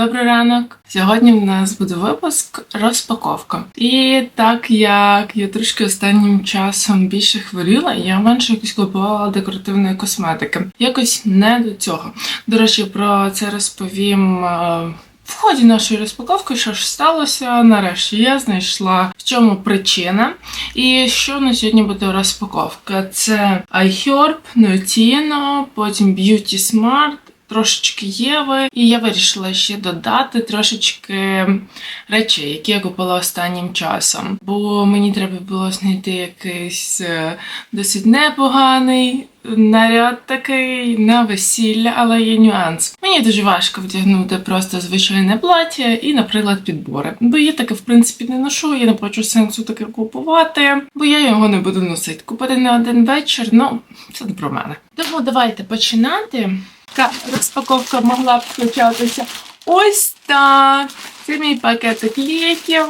Добрий ранок! Сьогодні в нас буде випуск розпаковка. І так як я трошки останнім часом більше хворіла, я менше якось купувала декоративної косметики. Якось не до цього. До речі, про це розповім. е, В ході нашої розпаковки, що ж сталося, нарешті я знайшла в чому причина. І що на сьогодні буде розпаковка? Це iHerb, Neutino, потім Beauty Smart, трошечки Єви. І я вирішила ще додати трошечки речей, які я купила останнім часом. Бо мені треба було знайти якийсь е, досить непоганий. Наряд такий на весілля, але є нюанс. Мені дуже важко вдягнути просто звичайне плаття і, наприклад, підбори. Бо я таке, в принципі, не ношу, я не бачу сенсу таке купувати, бо я його не буду носити. Купити на один вечір, ну це не про мене. Тому давайте починати. Така розпаковка могла б включатися. ось так. Це мій пакетик ліків.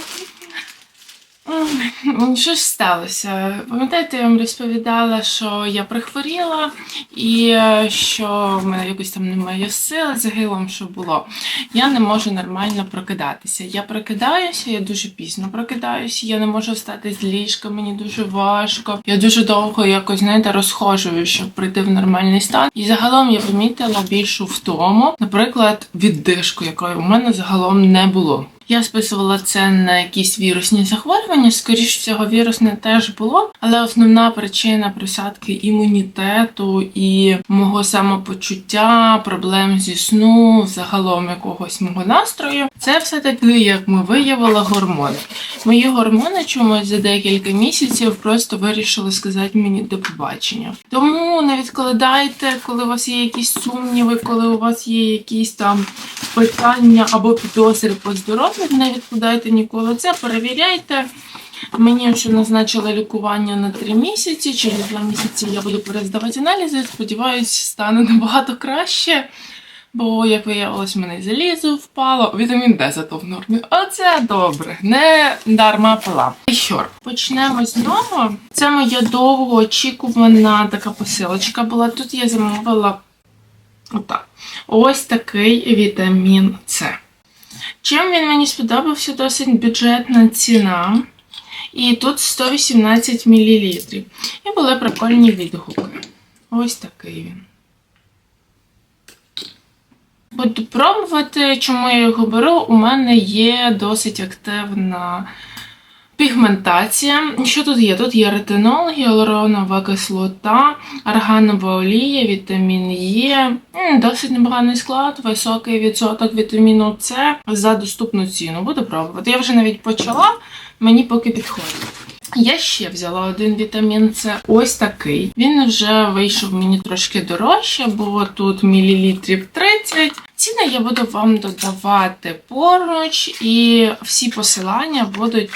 Ой, Що ж сталося? Пам'ятаєте, я вам розповідала, що я прихворіла і е, що в мене якось там немає сили загилом, що було. Я не можу нормально прокидатися. Я прокидаюся, я дуже пізно прокидаюся, я не можу встати з ліжка, мені дуже важко. Я дуже довго якось, знаєте, розхожую, щоб прийти в нормальний стан. І загалом я помітила більшу втому, наприклад, віддишку, якої у мене загалом не було. Я списувала це на якісь вірусні захворювання. Скоріше всього, вірусне теж було, але основна причина присадки імунітету і мого самопочуття, проблем зі сну, загалом якогось мого настрою. Це все таки, як ми виявили, гормони. Мої гормони чомусь за декілька місяців просто вирішили сказати мені до побачення. Тому не відкладайте, коли у вас є якісь сумніви, коли у вас є якісь там питання або підозри по здоров'ю, не відкладайте ніколи це, перевіряйте. Мені вже назначили лікування на 3 місяці. Через 2 місяці я буду перездавати аналізи. Сподіваюсь, стане набагато краще. Бо, як виявилось, в мене залізо впало, вітамін Д зато в нормі. Оце добре, не дарма пила. І? Почнемо з нього. Це моя довгоочікувана така посилочка була. Тут я замовила отак. Ось такий вітамін С. Чим він мені сподобався, досить бюджетна ціна. І тут 118 мл. І були прикольні відгуки. Ось такий він. Буду пробувати, чому я його беру. У мене є досить активна пігментація. Що тут є? Тут є ретинол, гіалуронова кислота, арганова олія, вітамін Е. Досить непоганий склад, високий відсоток вітаміну С за доступну ціну. Буду пробувати. Я вже навіть почала, мені поки підходить. Я ще взяла один вітамін С, ось такий. Він вже вийшов мені трошки дорожче, бо тут мілілітрів 30. Ціни я буду вам додавати поруч, і всі посилання будуть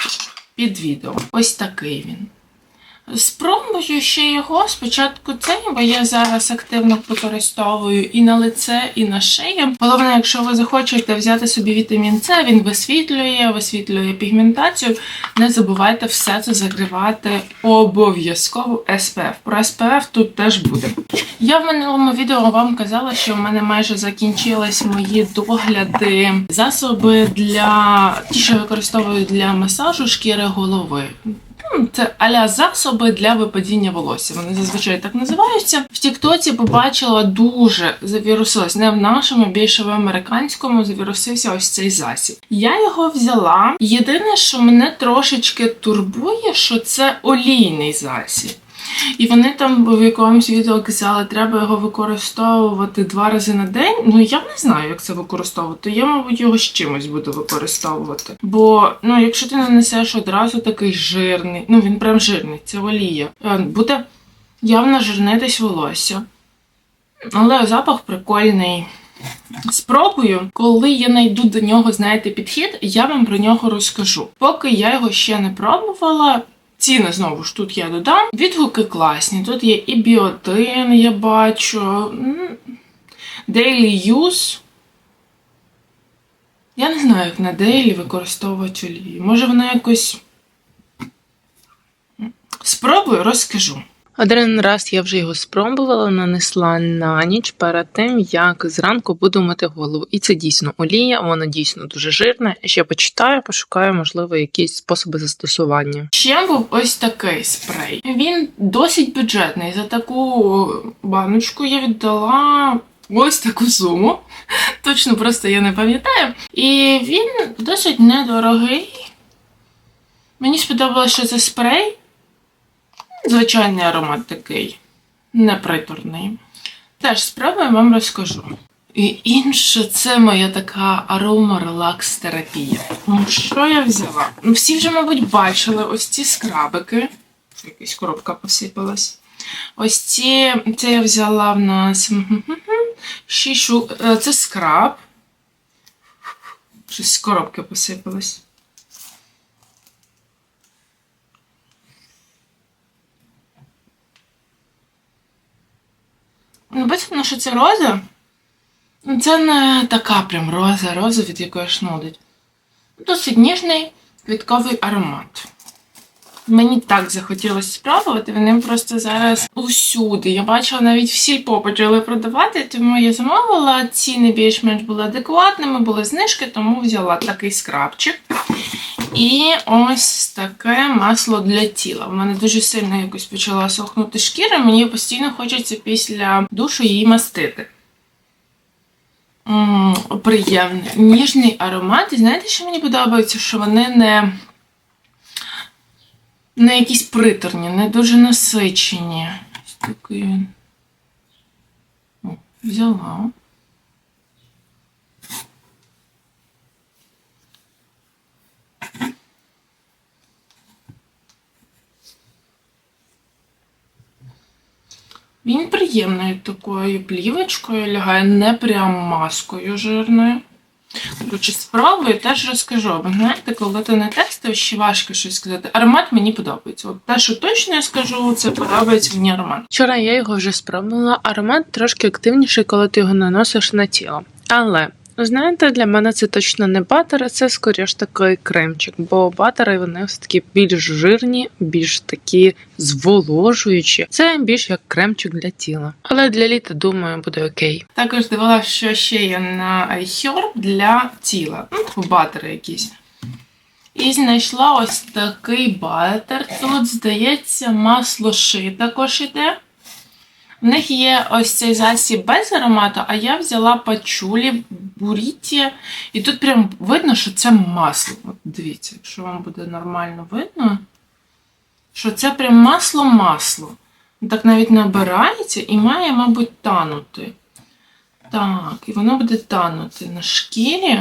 під відео. Ось такий він. Спробую ще його спочатку цей, бо я зараз активно використовую і на лице, і на шию. Головне, якщо ви захочете взяти собі вітамін С, він висвітлює, висвітлює пігментацію. Не забувайте все це закривати обов'язково SPF. Про SPF тут теж буде. Я в минулому відео вам казала, що в мене майже закінчились мої догляди, засоби для ті, що використовую для масажу шкіри голови. Це аля засоби для випадіння волосся. Вони зазвичай так називаються. В Тіктоці побачила дуже завірусилась, не в нашому, більше в американському завірусився ось цей засіб. Я його взяла. Єдине, що мене трошечки турбує, що це олійний засіб. І вони там в якомусь відео казали, треба його використовувати два рази на день. Ну я не знаю, як це використовувати. Я, мабуть, його з чимось буду використовувати. Бо ну, якщо ти нанесеш одразу такий жирний, ну він прям жирний, це олія, е, буде явно жирнитись волосся. Але запах прикольний. Спробую, коли я знайду до нього, знаєте, підхід, я вам про нього розкажу. Поки я його ще не пробувала, Ціни знову ж тут я додам. Відгуки класні. Тут є і біотин, я бачу. Daily use. Я не знаю, як на Daily використовувати олію. Може вона якось. Спробую, розкажу. Один раз я вже його спробувала, нанесла на ніч перед тим, як зранку буду мити голову. І це дійсно олія, вона дійсно дуже жирна. Ще почитаю, пошукаю, можливо, якісь способи застосування. Ще був ось такий спрей. Він досить бюджетний. За таку баночку я віддала. Ось таку суму. Точно просто я не пам'ятаю. І він досить недорогий. Мені сподобалося, що це спрей. Звичайний аромат такий, непритурний. Теж спробую вам розкажу. І інше це моя така арома-релакс терапія. Ну, що я взяла? Ну, всі вже, мабуть, бачили ось ці скрабики. Якась коробка посипалась. Ось ці, це я взяла в нас шішу. е, Це скраб. Щось з коробки посипалось. Ну, бачите, що це роза? Ну, Це не така прям роза, роза, від якої аж нудить. Досить ніжний квітковий аромат. Мені так захотілося спробувати, вони просто зараз усюди. Я бачила, навіть в сільпо почали продавати, тому я замовила. Ціни більш-менш були адекватними, були знижки, тому взяла такий скрабчик. І ось таке масло для тіла. У мене дуже сильно якось почала сохнути шкіра, мені постійно хочеться після душу її мастити. М, Приємний, ніжний аромат. І знаєте, що мені подобається? Що вони не, не якісь приторні, не дуже насичені. Ось такий він. Взяла. Він приємною такою плівочкою лягає, не прям маскою жирною. Коротше, спробую теж розкажу. Бо знаєте, коли ти не тестив, ще важко щось сказати. Аромат мені подобається. От те, що точно я скажу, це подобається мені аромат. Вчора я його вже спробувала. Аромат трошки активніший, коли ти його наносиш на тіло. Але. Знаєте, для мене це точно не батер, це скоріш такий кремчик, бо батери вони все таки більш жирні, більш такі зволожуючі. Це більш як кремчик для тіла. Але для літа, думаю, буде окей. Також дивилася, що ще є на iHerb для тіла. Ну, типу батери якісь. І знайшла ось такий батер. Тут, здається, масло ши також іде. В них є ось цей засіб без аромату, а я взяла пачулі буріті. І тут прям видно, що це масло. От дивіться, якщо вам буде нормально видно, що це прям масло-масло. Так навіть набирається і має, мабуть, танути. Так, і воно буде танути на шкірі.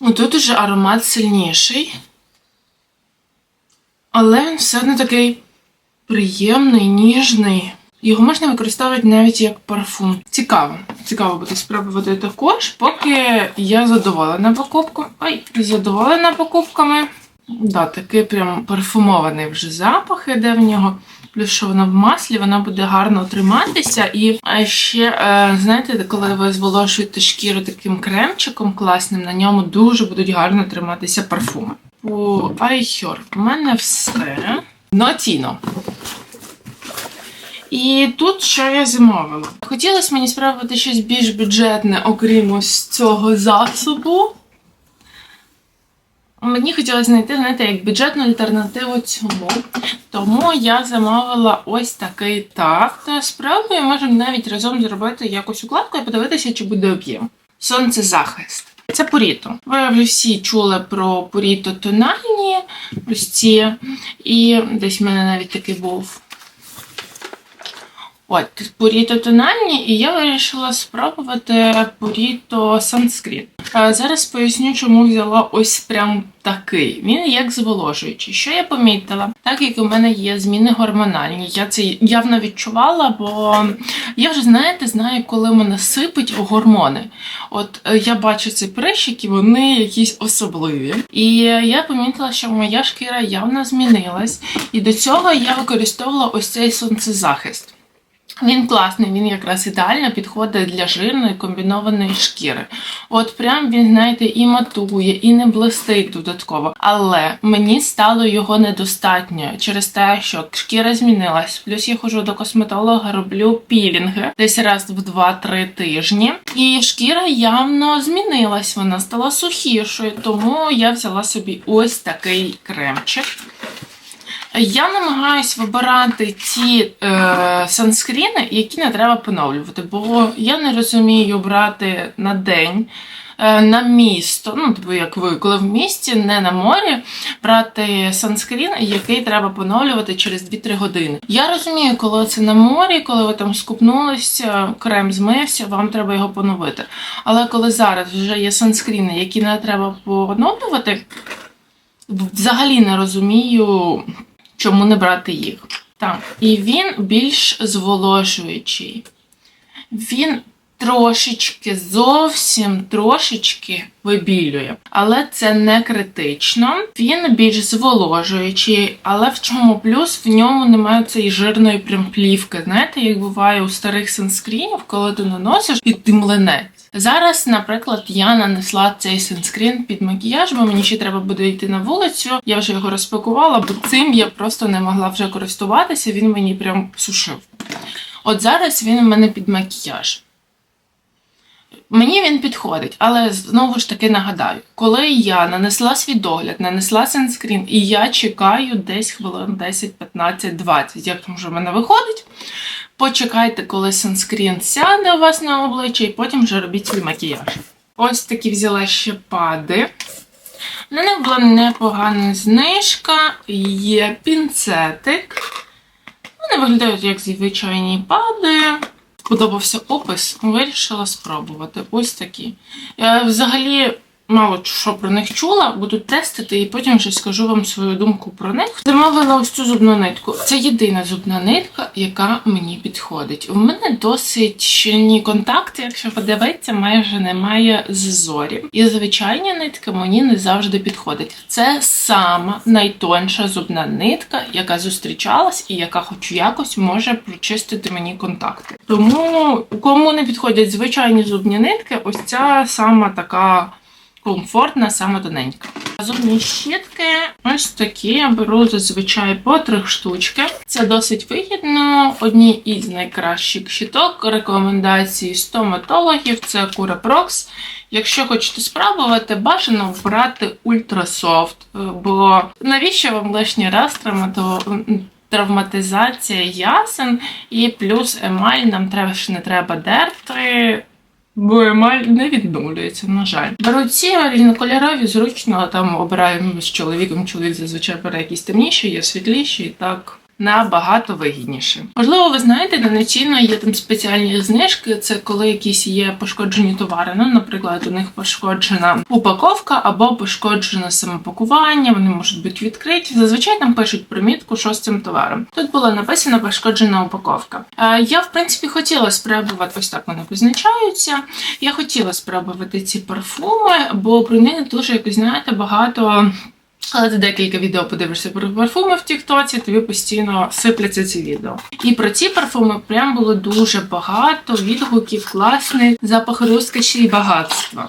Тут уже аромат сильніший. Але він все одно такий приємний, ніжний. Його можна використовувати навіть як парфум. Цікаво. Цікаво буде спробувати також, поки я задоволена покупкою. Ой, задоволена покупками. Да, такий прям парфумований вже запах іде в нього. Плюс, що воно в маслі, воно буде гарно триматися. І ще, е, знаєте, коли ви зволожуєте шкіру таким кремчиком класним, на ньому дуже будуть гарно триматися парфуми. По iHerb у мене все. Нотіно. І тут що я замовила? Хотілося мені спробувати щось більш бюджетне, окрім ось цього засобу. Мені хотілося знайти, знаєте, як бюджетну альтернативу цьому. Тому я замовила ось такий так. Та спробую, можемо навіть разом зробити якусь укладку і подивитися, чи буде об'єм. Сонцезахист. Це Пуріто. Ви вже всі чули про Пуріто тональні, ось ці. І десь в мене навіть такий був. От, Пуріто тональні, і я вирішила спробувати Пуріто Санскріт. Зараз поясню, чому взяла ось прям такий. Він як зволожуючий. Що я помітила? Так як у мене є зміни гормональні, я це явно відчувала, бо я вже, знаєте, знаю, коли мене сипить гормони. От е, я бачу ці прищики, вони якісь особливі. І я помітила, що моя шкіра явно змінилась. І до цього я використовувала ось цей сонцезахист. Він класний, він якраз ідеально підходить для жирної комбінованої шкіри. От прям він, знаєте, і матує, і не блистить додатково. Але мені стало його недостатньо через те, що шкіра змінилась. Плюс я ходжу до косметолога, роблю пілінги десь раз в 2-3 тижні. І шкіра явно змінилась, вона стала сухішою, тому я взяла собі ось такий кремчик. Я намагаюсь вибирати ті е, санскріни, які не треба поновлювати, бо я не розумію брати на день. е, На місто, ну тобто як ви, коли в місті, не на морі, брати санскрін, який треба поновлювати через 2-3 години. Я розумію, коли це на морі, коли ви там скупнулися, крем змився, вам треба його поновити. Але коли зараз вже є санскріни, які не треба поновлювати, взагалі не розумію, чому не брати їх. Так, і він більш зволожуючий. Він трошечки, зовсім трошечки вибілює. Але це не критично. Він більш зволожуючий, але в чому плюс в ньому немає цієї жирної прям плівки. Знаєте, як буває у старих санскрінів, коли ти наносиш і ти млинець. Зараз, наприклад, я нанесла цей санскрін під макіяж, бо мені ще треба буде йти на вулицю. Я вже його розпакувала, бо цим я просто не могла вже користуватися, він мені прям сушив. От зараз він у мене під макіяж. Мені він підходить, але знову ж таки нагадаю, коли я нанесла свій догляд, нанесла санскрін, і я чекаю десь хвилин 10, 15, 20, як там вже в мене виходить. Почекайте, коли санскрін сяде у вас на обличчя, і потім вже робіть свій макіяж. Ось такі взяла ще пади. На них була непогана знижка, є пінцетик. Вони виглядають як звичайні пади. Подобався опис, вирішила спробувати. Ось такі. Я взагалі мало що про них чула, буду тестити і потім вже скажу вам свою думку про них. Замовила ось цю зубну нитку. Це єдина зубна нитка, яка мені підходить. У мене досить щільні контакти, якщо подивитися, майже немає зазорів. І звичайні нитки мені не завжди підходять. Це сама найтонша зубна нитка, яка зустрічалась і яка хоч якось може прочистити мені контакти. Тому кому не підходять звичайні зубні нитки, ось ця сама така комфортна, саме тоненька. Зубні щітки ось такі. Я беру зазвичай по три штучки. Це досить вигідно. Одні із найкращих щіток. Рекомендації стоматологів це Curaprox. Якщо хочете спробувати, бажано брати ультрасофт. Бо навіщо вам лишній раз травмато... травматизація ясен і плюс емаль нам треба ж не треба дерти. Бо емаль не відновлюється, на жаль. Беруть ці різнокольорові, зручно, там обираємо з чоловіком. Чоловік зазвичай бере якісь темніші, є світліші, і так набагато вигідніше. Можливо, ви знаєте, на Неціно є там спеціальні знижки. Це коли якісь є пошкоджені товари. Ну, наприклад, у них пошкоджена упаковка або пошкоджене самопакування. Вони можуть бути відкриті. Зазвичай там пишуть примітку, що з цим товаром. Тут було написано пошкоджена упаковка. Е, Я, в принципі, хотіла спробувати ось так вони позначаються. Я хотіла спробувати ці парфуми, бо про них дуже якось знаєте багато. Але ти декілька відео подивишся про парфуми в Тіктоці, тобі постійно сипляться ці відео. І про ці парфуми прям було дуже багато відгуків, класний запах розкоші і багатства.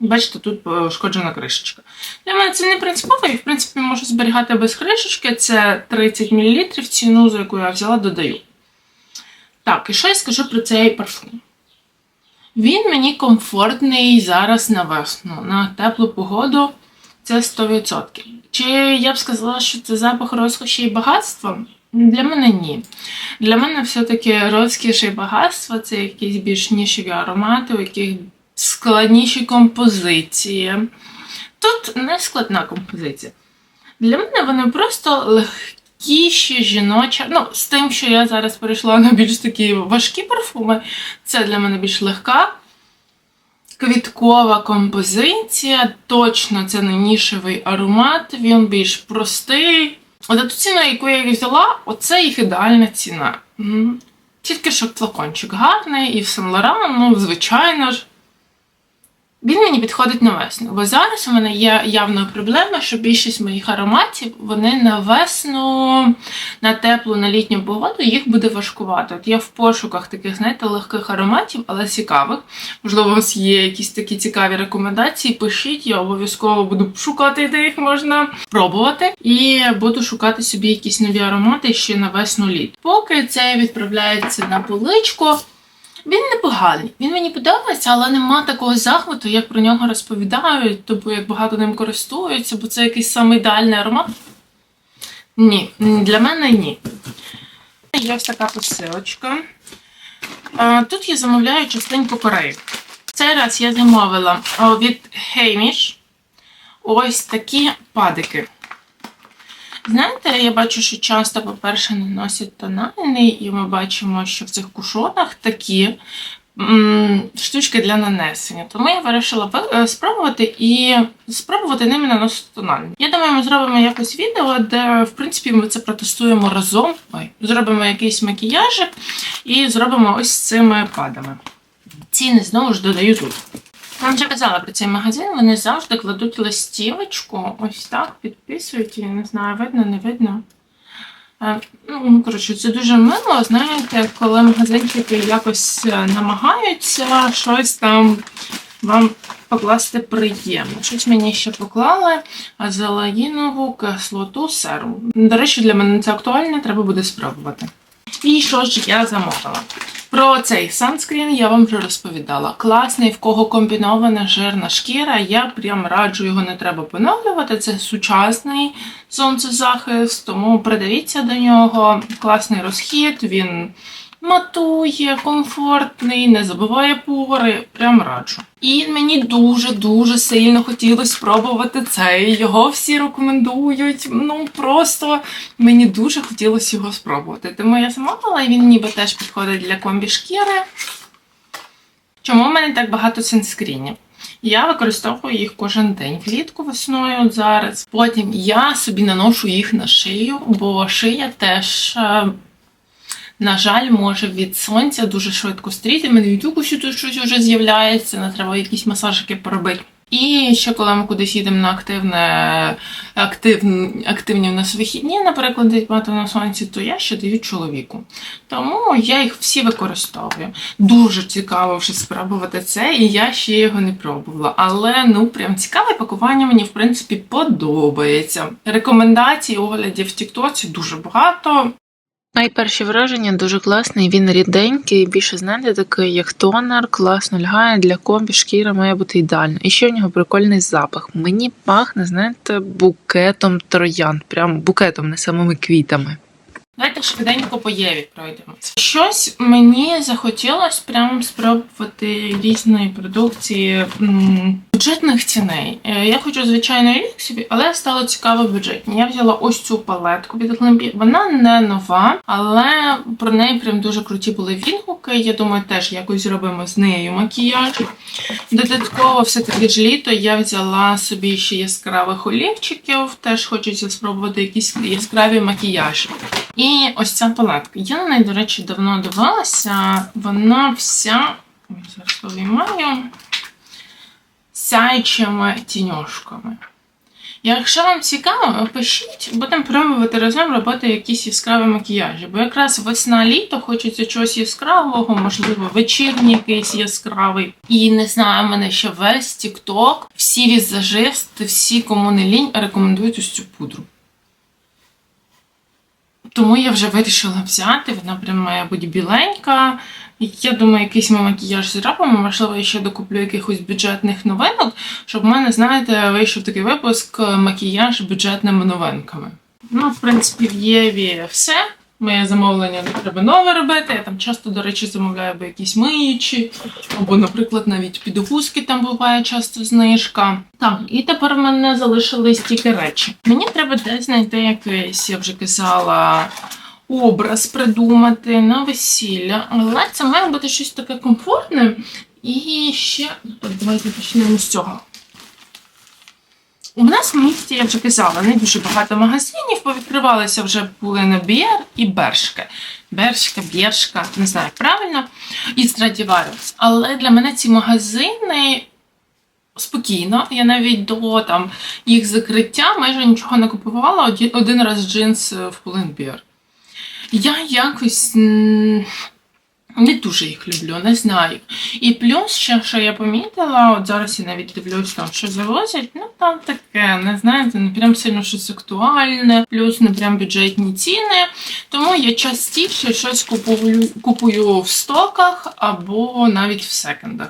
Бачите, тут пошкоджена кришечка. Для мене це не принципово, і в принципі можу зберігати без кришечки. Це 30 мл, ціну, за яку я взяла, додаю. Так, і що я скажу про цей парфум? Він мені комфортний зараз на весну, на теплу погоду. Це 100%. Чи я б сказала, що це запах розкоші і багатства? Для мене ні. Для мене все-таки розкіш і багатство це якісь більш нішеві аромати, у яких складніші композиції. Тут не складна композиція. Для мене вони просто легкіші, жіночі. Ну, з тим, що я зараз перейшла на більш такі важкі парфуми, це для мене більш легка. Квіткова композиція, точно це не нішевий аромат, він більш простий. За ту ціну, яку я взяла, оце їх ідеальна ціна. Тільки що флакончик гарний і в Сен Лоран, ну, звичайно ж. Він мені підходить на весну, бо зараз у мене є явна проблема, що більшість моїх ароматів вони на весну, на теплу, на літню погоду їх буде важкувати. От я в пошуках таких, знаєте, легких ароматів, але цікавих. Можливо, у вас є якісь такі цікаві рекомендації. Пишіть, я обов'язково буду шукати, де їх можна пробувати. І буду шукати собі якісь нові аромати ще на весну літ. Поки це відправляється на поличку. Він непоганий. Він мені подобається, але нема такого захвату, як про нього розповідають, тобто як багато ним користуються, бо це якийсь самий ідеальний аромат. Ні, для мене ні. Є ось така посилочка. Тут я замовляю частенько Корею. Цей раз я замовила від Hamish ось такі падики. Знаєте, я бачу, що часто, по-перше, наносять тональний, і ми бачимо, що в цих кушонах такі штучки для нанесення. Тому я вирішила е, спробувати і спробувати ними наносити тональний. Я думаю, ми зробимо якось відео, де, в принципі, ми це протестуємо разом. Ой, зробимо якийсь макіяжик і зробимо ось цими падами. Ціни знову ж додаю тут. Я вже казала про цей магазин, вони завжди кладуть листівочку, ось так, підписують, я не знаю, видно, не видно. Е, Ну, коротше, це дуже мило, знаєте, коли магазинчики якось е, намагаються щось там вам покласти приємно. Щось мені ще поклали азелаїнову кислоту серу. До речі, для мене це актуально, треба буде спробувати. І що ж я замовила? Про цей санскрін я вам вже розповідала. Класний, в кого комбінована жирна шкіра. Я прям раджу його не треба поновлювати. Це сучасний сонцезахист, тому придивіться до нього. Класний розхід, він матує, комфортний, не забиває пори. Прям раджу. І мені дуже-дуже сильно хотілося спробувати цей. Його всі рекомендують. Ну просто мені дуже хотілося його спробувати. Тому я замовила, і він ніби теж підходить для комбі шкіри. Чому в мене так багато санскрінів? Я використовую їх кожен день влітку весною зараз. Потім я собі наношу їх на шию, бо шия теж, е, на жаль, може від сонця дуже швидко стріти. Мене від укусу тут щось вже з'являється, не треба якісь масажики поробити. І ще коли ми кудись їдемо на активне, активні, активні в нас вихідні, наприклад, десь багато на сонці, то я ще даю чоловіку. Тому я їх всі використовую. Дуже цікаво вже спробувати це, і я ще його не пробувала. Але ну прям цікаве пакування мені в принципі подобається. Рекомендацій оглядів в Тіктоці дуже багато. Найперші враження дуже класний, він ріденький, більше знаєте, такий як тонер, класно лягає для комбі, шкіра має бути ідеальна. І ще у нього прикольний запах. Мені пахне, знаєте, букетом троян, прям букетом, не самими квітами. Давайте швиденько по Єві пройдемо. Щось мені захотілося прям спробувати різної продукції м, бюджетних ціней. Е, Я хочу, звичайно, рік собі, але стало цікаво бюджетні. Я взяла ось цю палетку від Глембі. Вона не нова, але про неї прям дуже круті були відгуки. Я думаю, теж якось зробимо з нею макіяж. Додатково, все-таки ж літо я взяла собі ще яскравих олівчиків. Теж хочеться спробувати якісь яскраві макіяжі. І ось ця палетка. Я на неї, до речі, давно дивилася. Вона вся. Зараз повіймаю. Сяючими тіньошками. Якщо вам цікаво, пишіть, будемо пробувати разом робити якісь яскраві макіяжі. Бо якраз весна-літо хочеться чогось яскравого, можливо, вечірній якийсь яскравий. І не знаю, мене ще весь TikTok, всі візажисти, всі, кому не лінь, рекомендують ось цю пудру. Тому я вже вирішила взяти, вона прям має бути біленька. Я думаю, якийсь ми макіяж зробимо, можливо, я ще докуплю якихось бюджетних новинок, щоб в мене, знаєте, вийшов такий випуск е, макіяж бюджетними новинками. Ну, в принципі, в Єві все. Моє замовлення не треба нове робити. Я там часто, до речі, замовляю або якісь миючі, або, наприклад, навіть підгузки там буває часто знижка. Так, і тепер в мене залишились тільки речі. Мені треба десь знайти якийсь, я вже казала, образ придумати на весілля, але це має бути щось таке комфортне. І ще давайте почнемо з цього. У нас в місті, я вже казала, не дуже багато магазинів, повідкривалися вже були на Бієр і Бершка. Бершка, Бєршка, не знаю правильно, і Страдіваріус. Але для мене ці магазини спокійно. Я навіть до там їх закриття майже нічого не купувала. Один раз джинс е, в Pull&Bear. Я якось м, не дуже їх люблю, не знаю. І плюс, ще, що я помітила, от зараз я навіть дивлюсь там, що завозять, ну там таке, не знаєте, не прям сильно щось актуальне, плюс не прям бюджетні ціни. Тому я частіше щось купую, купую в стоках або навіть в секондах.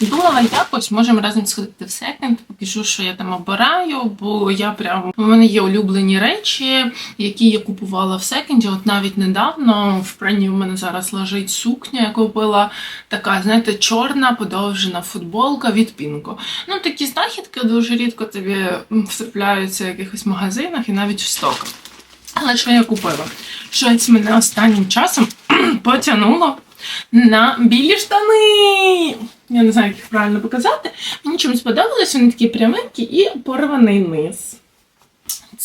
Думала якось, можемо разом сходити в секонд, покажу, що я там обираю, бо я прям у мене є улюблені речі, які я купувала в секонді. От навіть недавно в прані в мене зараз лежить сукня, я купила така, знаєте, чорна подовжена футболка від Пінко. Ну такі знахідки дуже рідко тобі м, в якихось магазинах і навіть в стоках. Але що я купила? Щось мене останнім часом потягнуло на білі штани. Я не знаю, як їх правильно показати. Мені чомусь сподобалось, вони такі пряменькі і порваний низ.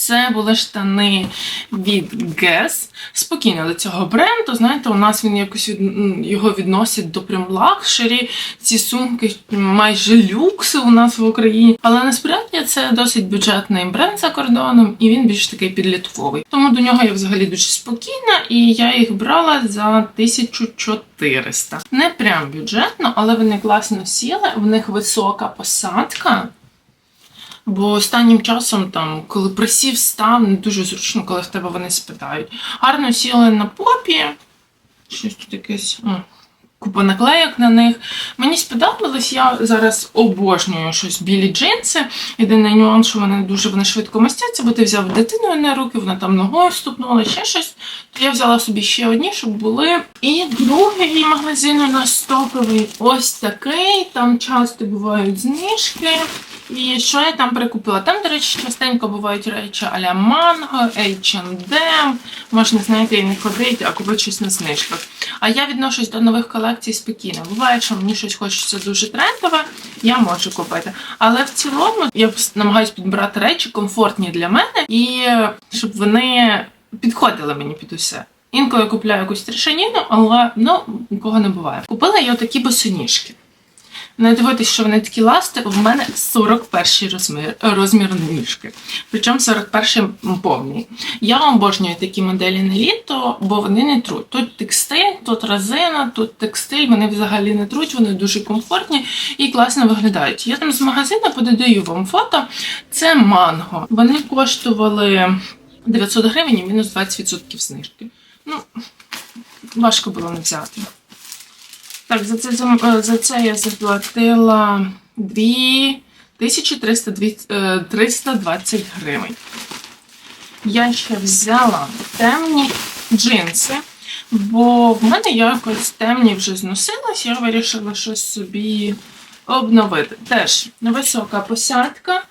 Це були штани від Guess. Спокійно до цього бренду. Знаєте, у нас він якось від, його відносять до прям лакшері. Ці сумки майже люкси у нас в Україні. Але насправді це досить бюджетний бренд за кордоном, і він більш такий підлітковий. Тому до нього я взагалі дуже спокійна, і я їх брала за 1400. Не прям бюджетно, але вони класно сіли. В них висока посадка. Бо останнім часом, там, коли присів став, не дуже зручно, коли в тебе вони спитають. Гарно сіли на попі. Щось тут якесь. Купа наклеєк на них. Мені сподобалось, я зараз обожнюю щось білі джинси. Єдиний нюанс, що вони дуже вони швидко мастяться, бо ти взяв дитиною на руки, вона там ногою ступнула, ще щось. То я взяла собі ще одні, щоб були. І другий магазин у нас топовий ось такий. Там часто бувають знижки. І що я там прикупила? Там, до речі, частенько бувають речі а-ля Mango, H&M. Можна, знаєте, і не ходити, а купити щось на знижках. А я відношусь до нових колекцій спокійно. Буває, що мені щось хочеться дуже трендове, я можу купити. Але в цілому я намагаюся підбирати речі комфортні для мене і щоб вони підходили мені під усе. Інколи я купляю якусь трішаніну, але ну нікого не буває. Купила я такі босоніжки. Не дивитись, що вони такі ласти, в мене 41 розмір, розмір ніжки. Причому 41 повний. Я обожнюю такі моделі на літо, бо вони не труть. Тут текстиль, тут резина, тут текстиль, вони взагалі не труть, вони дуже комфортні і класно виглядають. Я там з магазину пододаю вам фото. Це манго. Вони коштували 900 гривень і мінус 20% знижки. Ну, важко було не взяти. Так, за це, за, за це я заплатила 2320 гривень. Я ще взяла темні джинси, бо в мене якось темні вже зносились, я вирішила щось собі обновити. Теж висока посадка.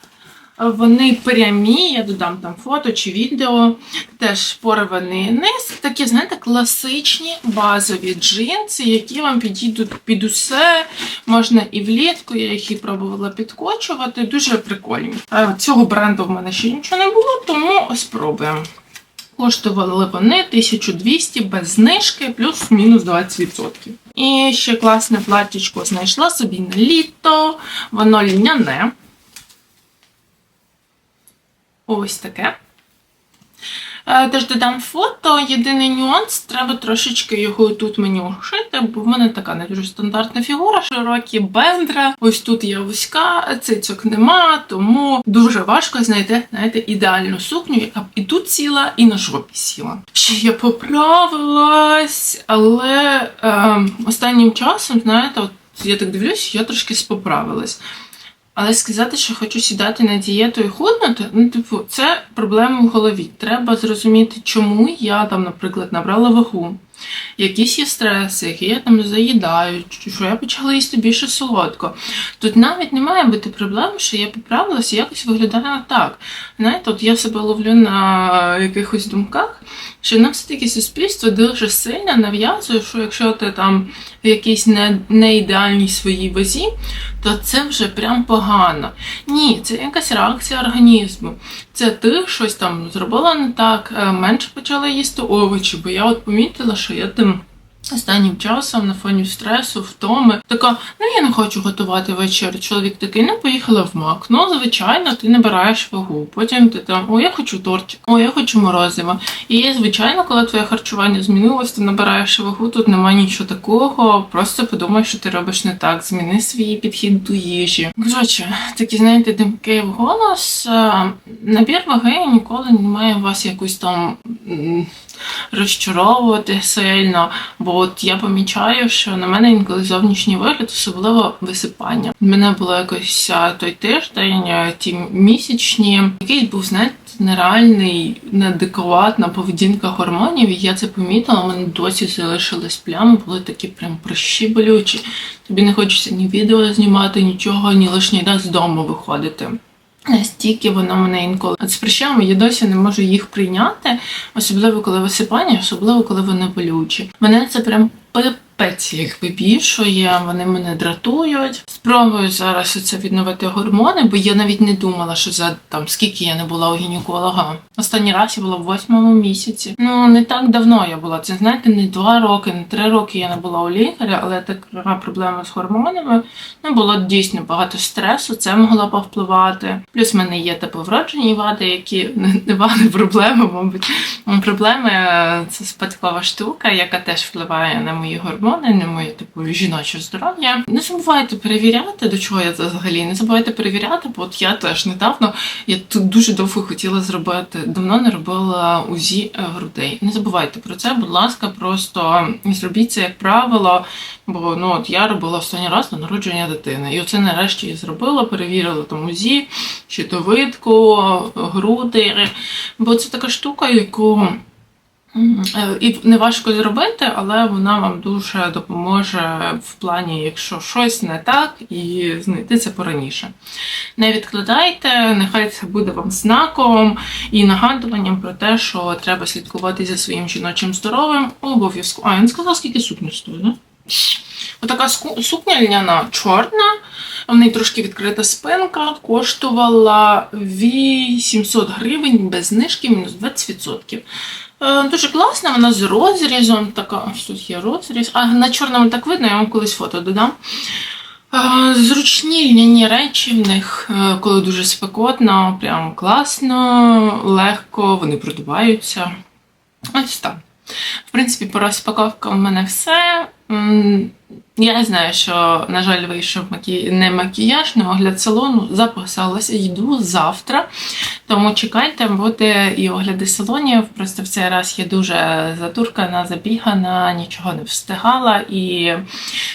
Вони прямі, я додам там фото чи відео, теж порваний низ. Такі, знаєте, класичні базові джинси, які вам підійдуть під усе. Можна і влітку, я їх і пробувала підкочувати. Дуже прикольні. Цього бренду в мене ще нічого не було, тому спробуємо. Коштували вони 1200 без знижки, плюс-мінус 20%. І ще класне платтячко знайшла собі на літо, воно льняне. Ось таке. Е, Теж додам фото. Єдиний нюанс, треба трошечки його тут мені ушити, бо в мене така не дуже стандартна фігура, широкі бендра. Ось тут я вузька, цицьок нема, тому дуже важко знайти, знаєте, ідеальну сукню, яка б і тут сіла, і на жопі сіла. Ще я поправилась, але е, останнім часом, знаєте, от я так дивлюсь, я трошки споправилась. Але сказати, що хочу сідати на дієту і худнути, ну, типу, це проблема в голові. Треба зрозуміти, чому я там, наприклад, набрала вагу, якісь є стреси, які я там заїдаю, що я почала їсти більше солодко. Тут навіть не має бути проблем, що я поправилася якось виглядає так. Знаєте, от я себе ловлю на якихось думках, що нам все-таки суспільство дуже сильно нав'язує, що якщо ти там в якійсь не, не ідеальній своїй вазі, то це вже прям погано. Ні, це якась реакція організму. Це ти щось там зробила не так, е, менше почала їсти овочі, бо я от помітила, що я там Останнім часом на фоні стресу, втоми, така, ну я не хочу готувати вечір. Чоловік такий, ну поїхала в мак. Ну, звичайно, ти набираєш вагу. Потім ти там, о, я хочу тортик, о, я хочу морозиво. І звичайно, коли твоє харчування змінилось, ти набираєш вагу, тут немає нічого такого. Просто подумай, що ти робиш не так. Зміни свій підхід до їжі. Коротше, такі знаєте, димки в голос. Е, Набір ваги ніколи не має вас якусь там. Розчаровувати сильно, бо от я помічаю, що на мене інколи зовнішній вигляд, особливо висипання. У мене було якось той тиждень, ті місячні, якийсь був, знаєте, нереальний, неадекватна поведінка гормонів, і я це помітила. У мене досі залишились плями, були такі прям прищі болючі. Тобі не хочеться ні відео знімати, нічого, ні лишній раз з дому виходити. Настільки воно мене інколи От з прищами я досі не можу їх прийняти, особливо коли висипання, особливо коли вони болючі. Мене це прям пипець їх вибішує, вони мене дратують. Спробую зараз це відновити гормони, бо я навіть не думала, що за там скільки я не була у гінеколога. Останній раз я була в восьмому місяці. Ну не так давно я була. Це знаєте, не два роки, не три роки я не була у лікаря, але така проблема з гормонами. Ну було дійсно багато стресу, це могло повпливати. Плюс в мене є вроджені вади, які не, не вади, проблеми, мабуть. Проблеми е, це спадкова штука, яка теж впливає на мої гормони, моє типу жіноче здоров'я. Не забувайте перевіряти, до чого я це взагалі. Не забувайте перевіряти, бо от я теж недавно, я тут дуже довго хотіла зробити, давно не робила УЗІ е, грудей. Не забувайте про це, будь ласка, просто зробіть це як правило. Бо ну от я робила останній раз на народження дитини. І оце нарешті я зробила, перевірила там УЗІ, щитовидку, груди. Бо це така штука, яку і не важко зробити, але вона вам дуже допоможе в плані, якщо щось не так, і знайти це пораніше. Не відкладайте, нехай це буде вам знаком і нагадуванням про те, що треба слідкувати за своїм жіночим здоров'ям. Обов'язково. А, я не сказала, скільки сукня стоїть, да? Отака сукня льняна чорна, в неї трошки відкрита спинка, коштувала 800 гривень без знижки, мінус 20%. Е, Дуже класна, вона з розрізом. Така, тут є розріз. А на чорному так видно, я вам колись фото додам. Е, Зручні льняні речі в них, е, коли дуже спекотно, прям класно, легко, вони продуваються. Ось так. В принципі, по розпаковкам в мене все. Я знаю, що, на жаль, вийшов макі... не макіяж, не огляд салону. Записалася, йду завтра. Тому чекайте, буде і огляди салонів. Просто в цей раз я дуже затуркана, забігана, нічого не встигала. І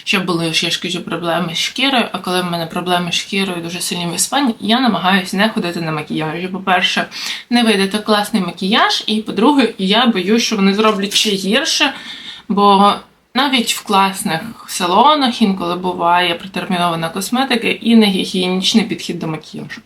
ще були ж я ж проблеми з шкірою. А коли в мене проблеми з шкірою дуже сильні виспання, я намагаюся не ходити на макіяжі. По-перше, не вийде так класний макіяж, і по-друге, я боюсь, що вони зроблять ще гірше, бо навіть в класних салонах інколи буває протермінована косметика і негігієнічний підхід до макіяжу.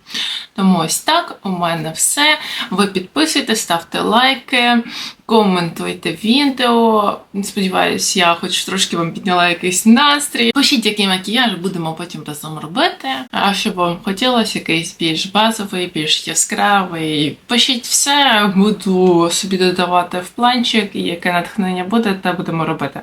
Тому ось так, у мене все. Ви підписуйтесь, ставте лайки, коментуйте відео. Сподіваюсь, я хоч трошки вам підняла якийсь настрій. Пишіть, який макіяж будемо потім разом робити. А щоб вам хотілося якийсь більш базовий, більш яскравий. Пишіть все, буду собі додавати в планчик, і яке натхнення буде, те будемо робити.